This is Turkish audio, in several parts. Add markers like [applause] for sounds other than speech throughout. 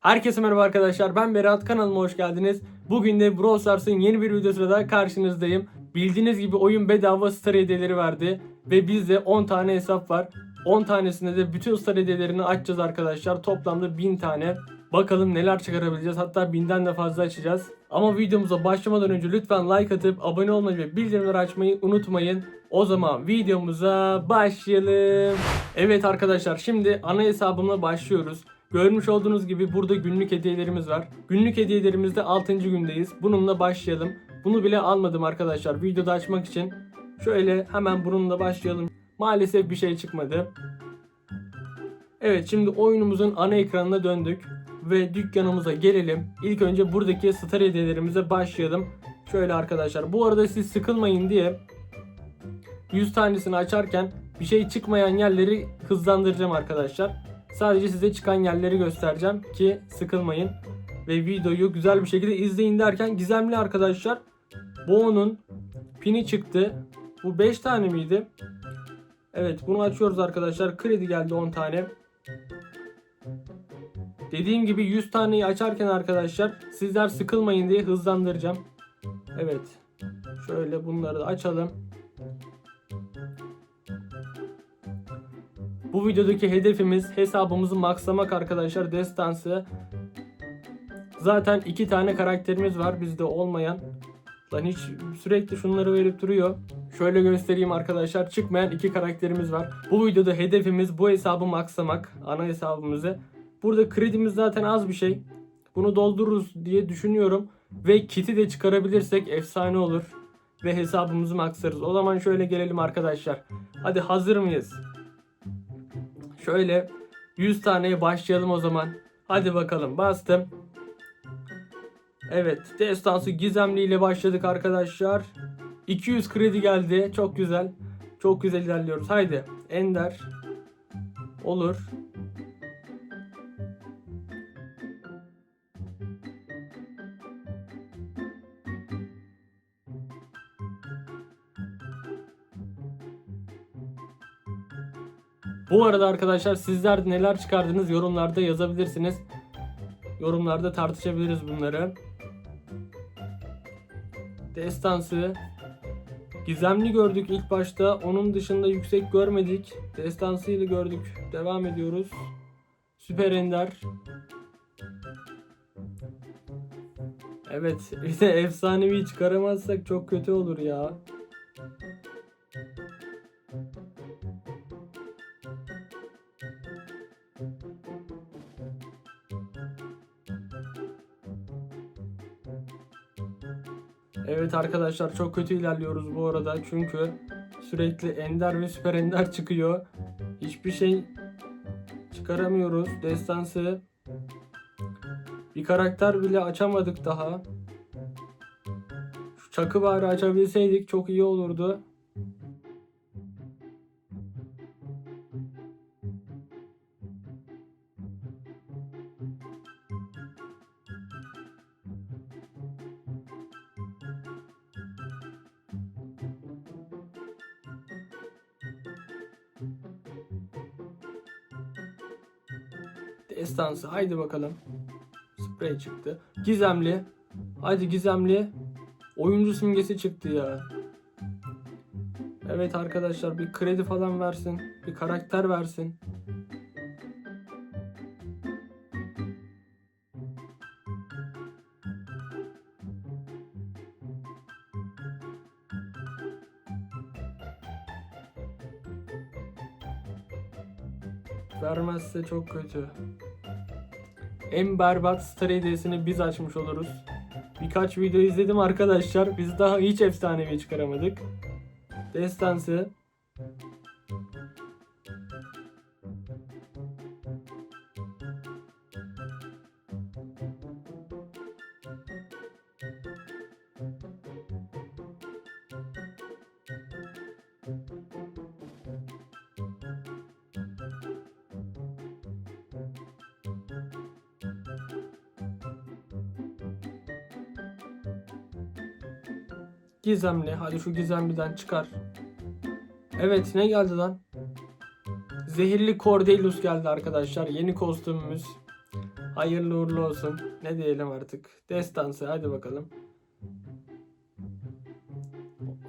Herkese merhaba arkadaşlar. Ben Berat. Kanalıma hoş geldiniz. Bugün de Brawl Stars'ın yeni bir videosuyla da karşınızdayım. Bildiğiniz gibi oyun bedava star hediyeleri verdi. Ve bizde 10 tane hesap var. 10 tanesinde de bütün star hediyelerini açacağız arkadaşlar. Toplamda 1000 tane. Bakalım neler çıkarabileceğiz. Hatta 1000'den de fazla açacağız. Ama videomuza başlamadan önce lütfen like atıp abone olmayı ve bildirimleri açmayı unutmayın. O zaman videomuza başlayalım. Evet arkadaşlar şimdi ana hesabımla başlıyoruz. Görmüş olduğunuz gibi burada günlük hediyelerimiz var. Günlük hediyelerimizde 6. gündeyiz. Bununla başlayalım. Bunu bile almadım arkadaşlar videoda açmak için. Şöyle hemen bununla başlayalım. Maalesef bir şey çıkmadı. Evet şimdi oyunumuzun ana ekranına döndük. Ve dükkanımıza gelelim. İlk önce buradaki star hediyelerimize başlayalım. Şöyle arkadaşlar. Bu arada siz sıkılmayın diye 100 tanesini açarken bir şey çıkmayan yerleri hızlandıracağım arkadaşlar. Sadece size çıkan yerleri göstereceğim ki sıkılmayın. Ve videoyu güzel bir şekilde izleyin derken gizemli arkadaşlar. Bu onun pini çıktı. Bu 5 tane miydi? Evet bunu açıyoruz arkadaşlar. Kredi geldi 10 tane. Dediğim gibi 100 taneyi açarken arkadaşlar sizler sıkılmayın diye hızlandıracağım. Evet. Şöyle bunları da açalım. Bu videodaki hedefimiz hesabımızı maxlamak arkadaşlar. Destansı. Zaten iki tane karakterimiz var bizde olmayan. Lan hiç sürekli şunları verip duruyor. Şöyle göstereyim arkadaşlar. Çıkmayan iki karakterimiz var. Bu videoda hedefimiz bu hesabı maxlamak. Ana hesabımızı. Burada kredimiz zaten az bir şey. Bunu doldururuz diye düşünüyorum. Ve kiti de çıkarabilirsek efsane olur. Ve hesabımızı maxlarız. O zaman şöyle gelelim arkadaşlar. Hadi hazır mıyız? Şöyle 100 taneye başlayalım o zaman. Hadi bakalım bastım. Evet destansı gizemli ile başladık arkadaşlar. 200 kredi geldi. Çok güzel. Çok güzel ilerliyoruz. Haydi. Ender. Olur. Bu arada arkadaşlar sizler neler çıkardınız yorumlarda yazabilirsiniz. Yorumlarda tartışabiliriz bunları. Destansı. Gizemli gördük ilk başta. Onun dışında yüksek görmedik. Destansı ile gördük. Devam ediyoruz. Süper Ender. Evet. [laughs] Bir de efsanevi çıkaramazsak çok kötü olur ya. Evet arkadaşlar çok kötü ilerliyoruz bu arada çünkü sürekli ender ve süper ender çıkıyor. Hiçbir şey çıkaramıyoruz. Destansı bir karakter bile açamadık daha. Şu çakı bari açabilseydik çok iyi olurdu. Destansı haydi bakalım. Sprey çıktı. Gizemli. Haydi gizemli. Oyuncu simgesi çıktı ya. Evet arkadaşlar bir kredi falan versin. Bir karakter versin. Vermezse çok kötü. En berbat star hediyesini biz açmış oluruz. Birkaç video izledim arkadaşlar. Biz daha hiç efsanevi çıkaramadık. Destansı. Gizemli. Hadi şu gizemliden çıkar. Evet ne geldi lan? Zehirli Cordelius geldi arkadaşlar. Yeni kostümümüz. Hayırlı uğurlu olsun. Ne diyelim artık. Destansı hadi bakalım.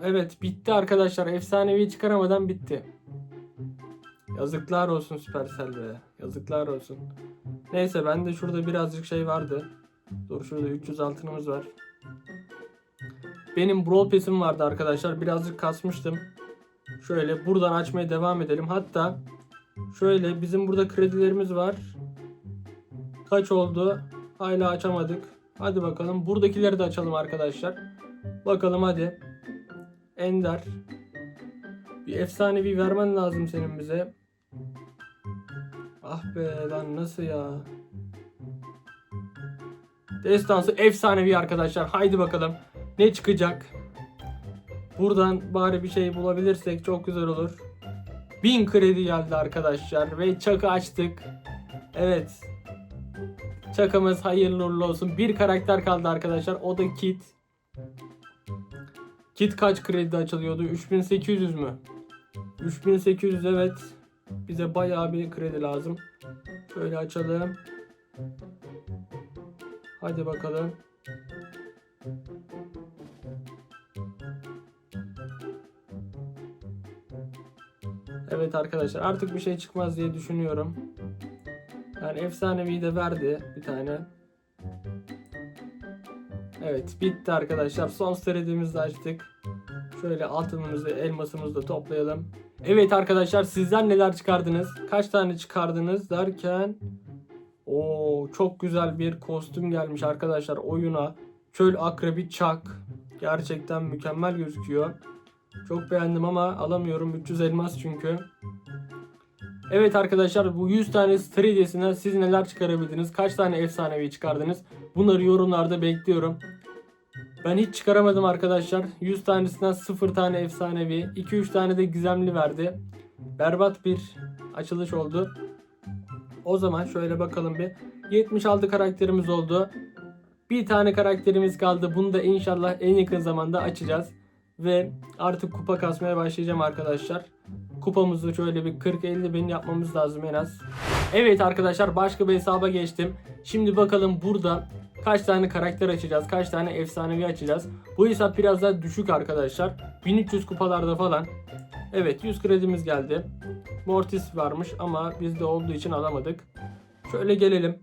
Evet bitti arkadaşlar. Efsanevi çıkaramadan bitti. Yazıklar olsun Supercell. Yazıklar olsun. Neyse bende şurada birazcık şey vardı. Dur şurada 300 altınımız var. Benim Brawl Pass'im vardı arkadaşlar. Birazcık kasmıştım. Şöyle buradan açmaya devam edelim. Hatta şöyle bizim burada kredilerimiz var. Kaç oldu? Hala açamadık. Hadi bakalım. Buradakileri de açalım arkadaşlar. Bakalım hadi. Ender. Bir efsanevi vermen lazım senin bize. Ah be lan nasıl ya? Destansı efsanevi arkadaşlar. Haydi bakalım. Ne çıkacak? Buradan bari bir şey bulabilirsek çok güzel olur. 1000 kredi geldi arkadaşlar ve çakı açtık. Evet. Çakımız hayırlı uğurlu olsun. Bir karakter kaldı arkadaşlar. O da Kit. Kit kaç kredi açılıyordu? 3800 mü? 3800 evet. Bize bayağı bir kredi lazım. Şöyle açalım. Hadi bakalım. Evet arkadaşlar artık bir şey çıkmaz diye düşünüyorum. Yani efsanevi de verdi bir tane. Evet bitti arkadaşlar. Son stratejimizi de açtık. Şöyle altınımızı elmasımızı da toplayalım. Evet arkadaşlar sizler neler çıkardınız? Kaç tane çıkardınız derken o çok güzel bir kostüm gelmiş arkadaşlar oyuna. Çöl akrebi çak. Gerçekten mükemmel gözüküyor. Çok beğendim ama alamıyorum. 300 elmas çünkü. Evet arkadaşlar bu 100 tane star hediyesinden siz neler çıkarabildiniz? Kaç tane efsanevi çıkardınız? Bunları yorumlarda bekliyorum. Ben hiç çıkaramadım arkadaşlar. 100 tanesinden 0 tane efsanevi, 2-3 tane de gizemli verdi. Berbat bir açılış oldu. O zaman şöyle bakalım bir. 76 karakterimiz oldu. Bir tane karakterimiz kaldı. Bunu da inşallah en yakın zamanda açacağız. Ve artık kupa kasmaya başlayacağım arkadaşlar. Kupamızı şöyle bir 40-50 bin yapmamız lazım en az. Evet arkadaşlar başka bir hesaba geçtim. Şimdi bakalım burada kaç tane karakter açacağız, kaç tane efsanevi açacağız. Bu hesap biraz daha düşük arkadaşlar. 1300 kupalarda falan. Evet 100 kredimiz geldi. Mortis varmış ama bizde olduğu için alamadık. Şöyle gelelim.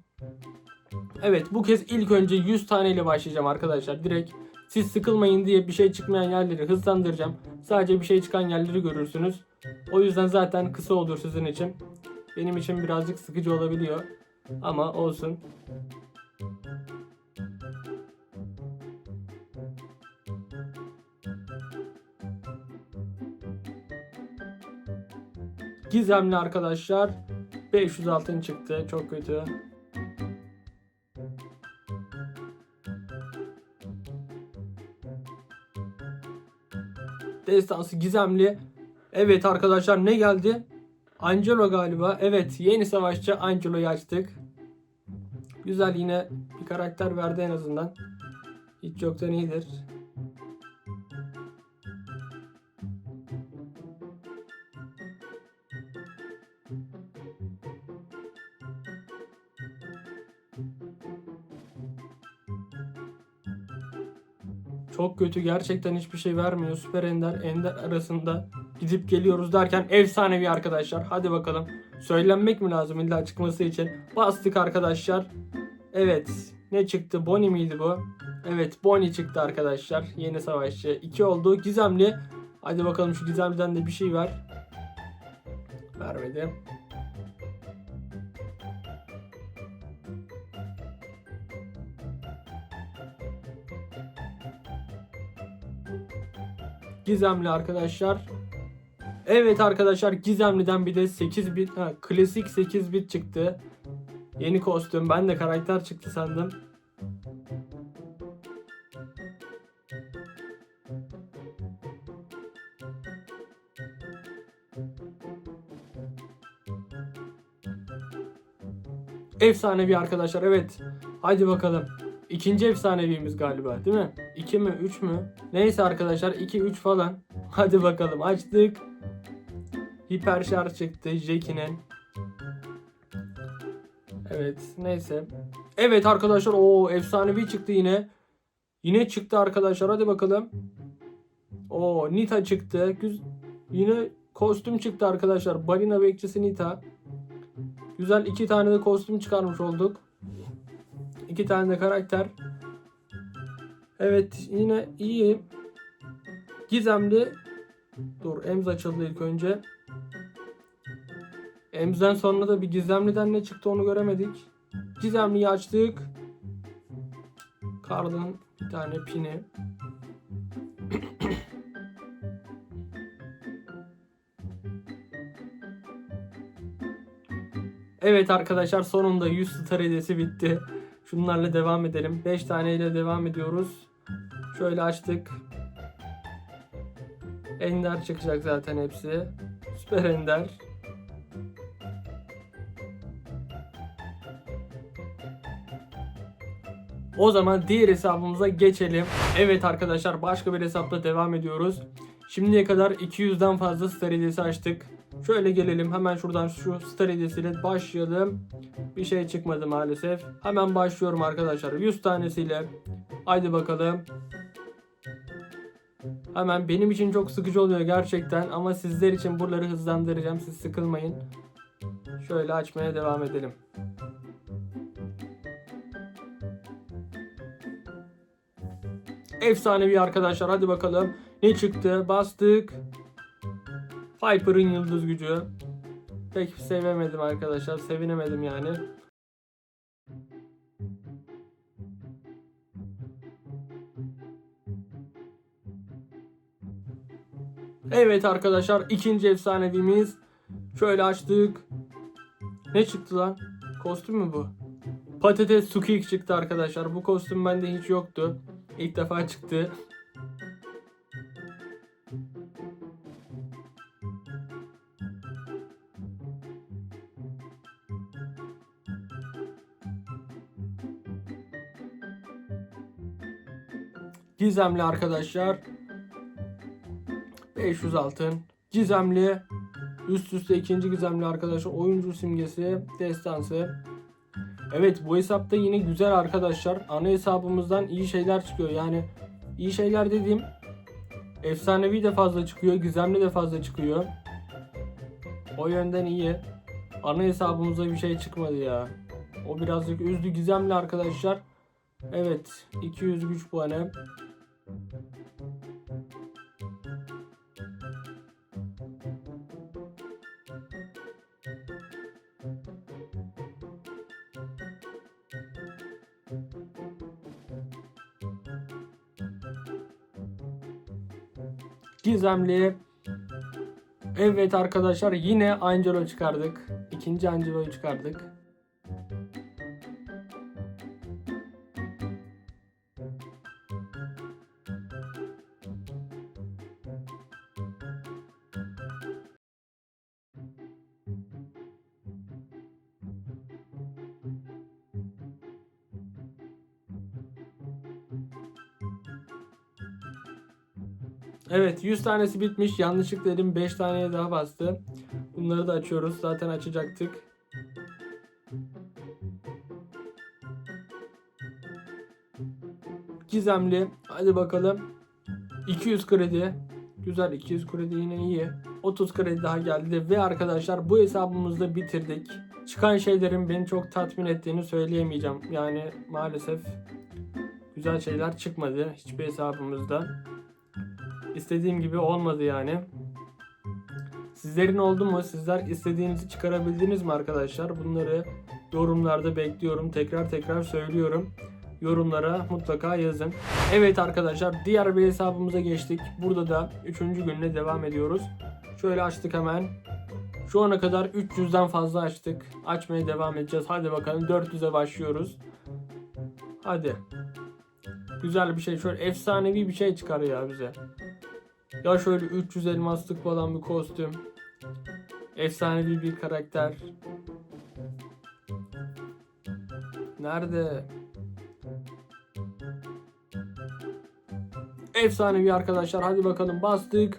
Evet bu kez ilk önce 100 tane ile başlayacağım arkadaşlar. Direkt siz sıkılmayın diye bir şey çıkmayan yerleri hızlandıracağım. Sadece bir şey çıkan yerleri görürsünüz. O yüzden zaten kısa olur sizin için. Benim için birazcık sıkıcı olabiliyor. Ama olsun. Gizemli arkadaşlar. 500 altın çıktı. Çok kötü. Destansı gizemli. Evet arkadaşlar ne geldi? Angelo galiba. Evet yeni savaşçı Angelo'yu açtık. Güzel yine bir karakter verdi en azından. Hiç yoktan iyidir. Kötü gerçekten hiçbir şey vermiyor. Süper Ender, Ender arasında gidip geliyoruz derken efsanevi arkadaşlar. Hadi bakalım. Söylenmek mi lazım illa çıkması için? Bastık arkadaşlar. Evet. Ne çıktı? Bonnie miydi bu? Evet Bonnie çıktı arkadaşlar. Yeni savaşçı. 2 oldu. Gizemli. Hadi bakalım şu Gizemli'den de bir şey ver. Vermedi. Gizemli arkadaşlar. Evet arkadaşlar Gizemli'den bir de 8 bit ha, klasik 8 bit çıktı. Yeni kostüm. Ben de karakter çıktı sandım. Efsanevi arkadaşlar evet. Hadi bakalım. İkinci efsanevimiz galiba değil mi? 2 mi 3 mü? Neyse arkadaşlar 2 3 falan. [laughs] Hadi bakalım açtık. Hiper şarj çıktı Jackie'nin. Evet neyse. Evet arkadaşlar o efsanevi çıktı yine. Yine çıktı arkadaşlar hadi bakalım. O Nita çıktı. Yine kostüm çıktı arkadaşlar. Balina bekçisi Nita. Güzel iki tane de kostüm çıkarmış olduk. İki tane de karakter. Evet yine iyi. Gizemli. Dur Emz açıldı ilk önce. Emz'den sonra da bir gizemliden ne çıktı onu göremedik. Gizemliyi açtık. Karl'ın bir tane pini. Evet arkadaşlar sonunda 100 star hediyesi bitti. Şunlarla devam edelim. 5 taneyle devam ediyoruz. Şöyle açtık. Ender çıkacak zaten hepsi. Süper Ender. O zaman diğer hesabımıza geçelim. Evet arkadaşlar başka bir hesapla devam ediyoruz. Şimdiye kadar 200'den fazla hediyesi açtık. Şöyle gelelim hemen şuradan şu star hediyesiyle başlayalım. Bir şey çıkmadı maalesef. Hemen başlıyorum arkadaşlar 100 tanesiyle. Haydi bakalım. Hemen benim için çok sıkıcı oluyor gerçekten ama sizler için buraları hızlandıracağım. Siz sıkılmayın. Şöyle açmaya devam edelim. Efsanevi arkadaşlar hadi bakalım. Ne çıktı? Bastık. Piper'ın yıldız gücü. Pek sevemedim arkadaşlar. Sevinemedim yani. Evet arkadaşlar ikinci efsanevimiz. Şöyle açtık. Ne çıktı lan? Kostüm mü bu? Patates Sukik çıktı arkadaşlar. Bu kostüm bende hiç yoktu. İlk defa çıktı. Gizemli arkadaşlar. 500 altın. Gizemli. Üst üste ikinci gizemli arkadaşlar. Oyuncu simgesi. Destansı. Evet bu hesapta yine güzel arkadaşlar. Ana hesabımızdan iyi şeyler çıkıyor. Yani iyi şeyler dediğim efsanevi de fazla çıkıyor. Gizemli de fazla çıkıyor. O yönden iyi. Ana hesabımıza bir şey çıkmadı ya. O birazcık üzdü gizemli arkadaşlar. Evet 200 güç puanı. Gizemli. Evet arkadaşlar yine Angelo çıkardık. İkinci Angelo'yu çıkardık. Evet 100 tanesi bitmiş. Yanlışlıkla elim 5 taneye daha bastı. Bunları da açıyoruz. Zaten açacaktık. Gizemli. Hadi bakalım. 200 kredi. Güzel 200 kredi yine iyi. 30 kredi daha geldi ve arkadaşlar bu hesabımızda bitirdik. Çıkan şeylerin beni çok tatmin ettiğini söyleyemeyeceğim. Yani maalesef güzel şeyler çıkmadı hiçbir hesabımızda istediğim gibi olmadı yani. Sizlerin oldu mu? Sizler istediğinizi çıkarabildiniz mi arkadaşlar? Bunları yorumlarda bekliyorum. Tekrar tekrar söylüyorum. Yorumlara mutlaka yazın. Evet arkadaşlar diğer bir hesabımıza geçtik. Burada da 3. gününe devam ediyoruz. Şöyle açtık hemen. Şu ana kadar 300'den fazla açtık. Açmaya devam edeceğiz. Hadi bakalım 400'e başlıyoruz. Hadi. Güzel bir şey. Şöyle efsanevi bir şey çıkar ya bize. Ya şöyle 300 elmaslık falan bir kostüm. Efsanevi bir karakter. Nerede? Efsanevi arkadaşlar. Hadi bakalım bastık.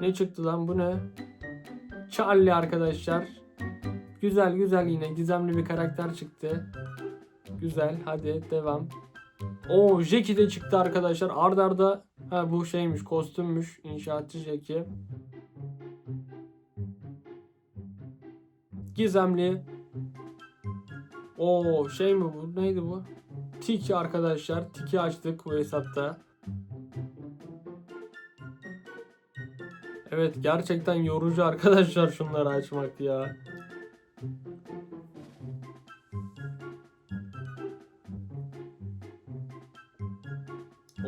Ne çıktı lan bu ne? Charlie arkadaşlar. Güzel güzel yine gizemli bir karakter çıktı. Güzel hadi devam. O Jackie de çıktı arkadaşlar. Arda arda ha bu şeymiş kostümmüş inşaatçı Jackie. Gizemli. O şey mi bu? Neydi bu? Tiki arkadaşlar. Tiki açtık bu hesapta. Evet gerçekten yorucu arkadaşlar şunları açmak ya.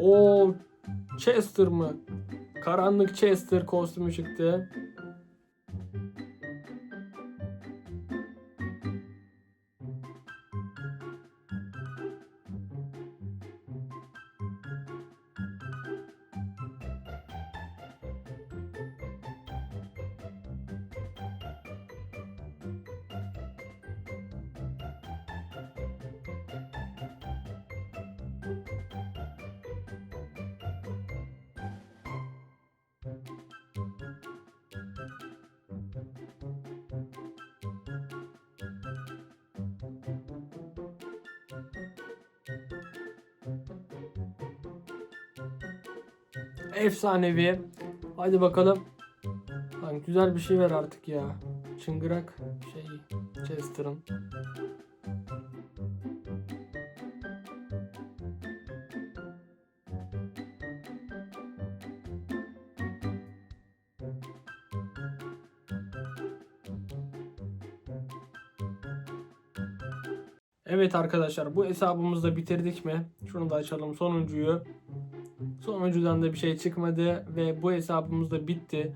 O Chester mı? Karanlık Chester kostümü çıktı. Efsanevi. Hadi bakalım. Lan güzel bir şey ver artık ya. Çıngırak şey Chester'ın. Evet arkadaşlar bu hesabımızı da bitirdik mi? Şunu da açalım sonuncuyu. Sonuncudan da bir şey çıkmadı ve bu hesabımız da bitti.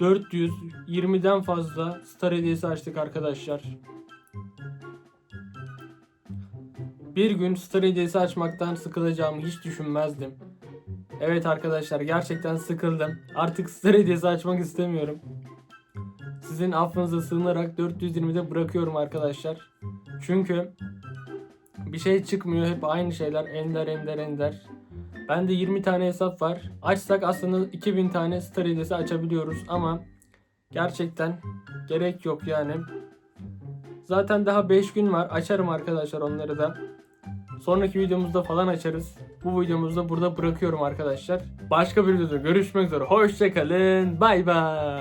420'den fazla star hediyesi açtık arkadaşlar. Bir gün star hediyesi açmaktan sıkılacağımı hiç düşünmezdim. Evet arkadaşlar gerçekten sıkıldım. Artık star hediyesi açmak istemiyorum. Sizin affınıza sığınarak 420'de bırakıyorum arkadaşlar. Çünkü bir şey çıkmıyor hep aynı şeyler ender ender ender. Bende 20 tane hesap var. Açsak aslında 2000 tane star hediyesi açabiliyoruz ama gerçekten gerek yok yani. Zaten daha 5 gün var. Açarım arkadaşlar onları da. Sonraki videomuzda falan açarız. Bu videomuzu da burada bırakıyorum arkadaşlar. Başka bir videoda görüşmek üzere. Hoşçakalın. Bay bay.